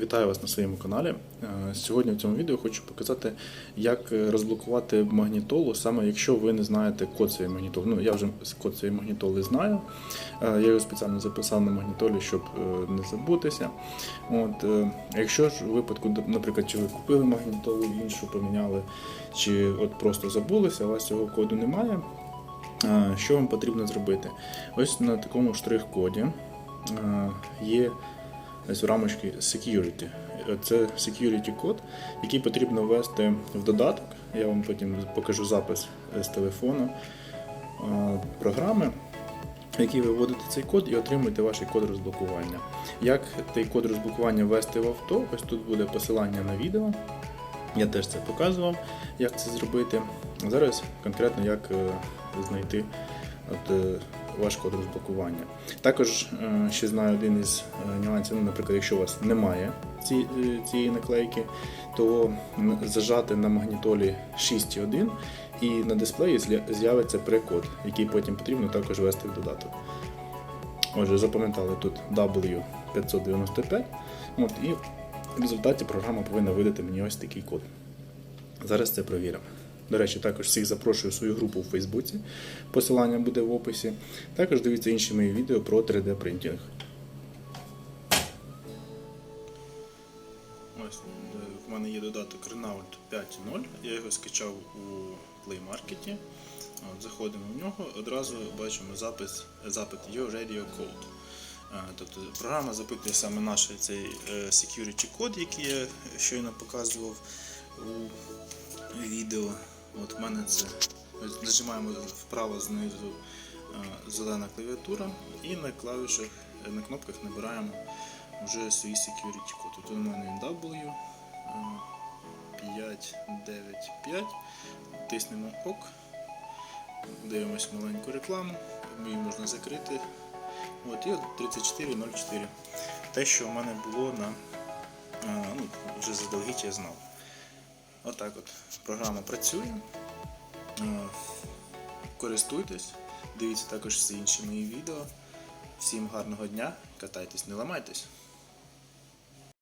Вітаю вас на своєму каналі. Е, Сьогодні в цьому відео хочу показати, як е, розблокувати магнітолу, саме якщо ви не знаєте код цієї магнітоли. Ну, я вже код цієї магнітоли знаю. Е, Я його спеціально записав на магнітолі, щоб не забутися. От, якщо ж у випадку, наприклад, чи ви купили магнітолу іншу, поміняли, чи от просто забулися, у вас цього коду немає. Що вам потрібно зробити? Ось на такому штрих-коді є ось в рамочці Security. Це security код, який потрібно ввести в додаток. Я вам потім покажу запис з телефону е, програми, в якій ви вводите цей код і отримуєте ваш код розблокування. Як цей код розблокування ввести в авто? Ось тут буде посилання на відео. Я теж це показував, як це зробити. Зараз конкретно як е, знайти от, ваш розблокування. Також е, ще знаю один із е, нюансів, ну, наприклад, якщо у вас немає ці, е, цієї наклейки, то зажати на магнітолі 6.1 і на дисплеї з'явиться прекод, який потім потрібно також ввести в додаток. Отже, запам'ятали тут W595. От, і в результаті програма повинна видати мені ось такий код. Зараз це провіримо. До речі, також всіх запрошую в свою групу у Фейсбуці. Посилання буде в описі. Також дивіться інші мої відео про 3D принтинг. Ось е, в мене є додаток Renault 5.0. Я його скачав у Play Market. Заходимо в нього, одразу бачимо запис, запит Your Radio Code. Е, Тобто програма запитує саме наш цей е, security код, який я щойно показував у відео. От в мене це нажимаємо вправо знизу е, зелена клавіатура і на клавішах, е, на кнопках набираємо вже свій security код. Тут у мене W е, 595. Тиснемо ОК. Дивимось маленьку рекламу, її можна закрити. От, і от 3404. Те, що у мене було на е, ну, вже заздалегідь я знав. Отак от програма працює. Е, Користуйтесь, дивіться також всі інші мої відео. Всім гарного дня, катайтесь, не ламайтесь.